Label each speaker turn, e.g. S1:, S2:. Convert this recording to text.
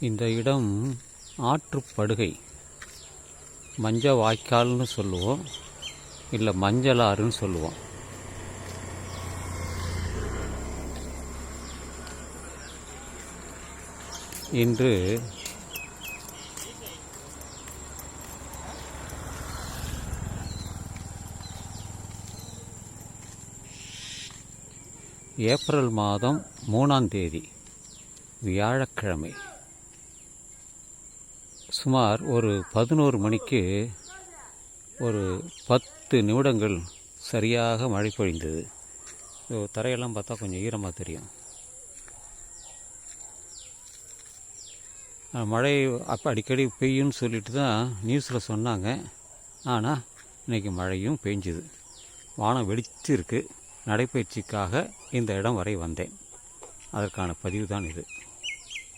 S1: இந்த இடம் ஆற்றுப்படுகை மஞ்ச வாய்க்கால்னு சொல்லுவோம். இல்லை மஞ்சளாறுன்னு சொல்லுவோம். இன்று ஏப்ரல் மாதம் மூணாம் தேதி வியாழக்கிழமை. சுமார் ஒரு பதினோரு மணிக்கு ஒரு பத்து நிமிடங்கள் சரியாக மழை பொழிந்தது. தரையெல்லாம் பார்த்தா கொஞ்சம் ஈரமாக தெரியும். மழை அப்போ அடிக்கடி பெய்யும்னு சொல்லிட்டு தான் நியூஸில் சொன்னாங்க. ஆனால் இன்றைக்கி மழையும் பெஞ்சுது வானம் வெடிச்சிருக்கு. நடைப்பயிற்சிக்காக இந்த இடம் வரை வந்தேன். அதற்கான பதிவு தான் இது.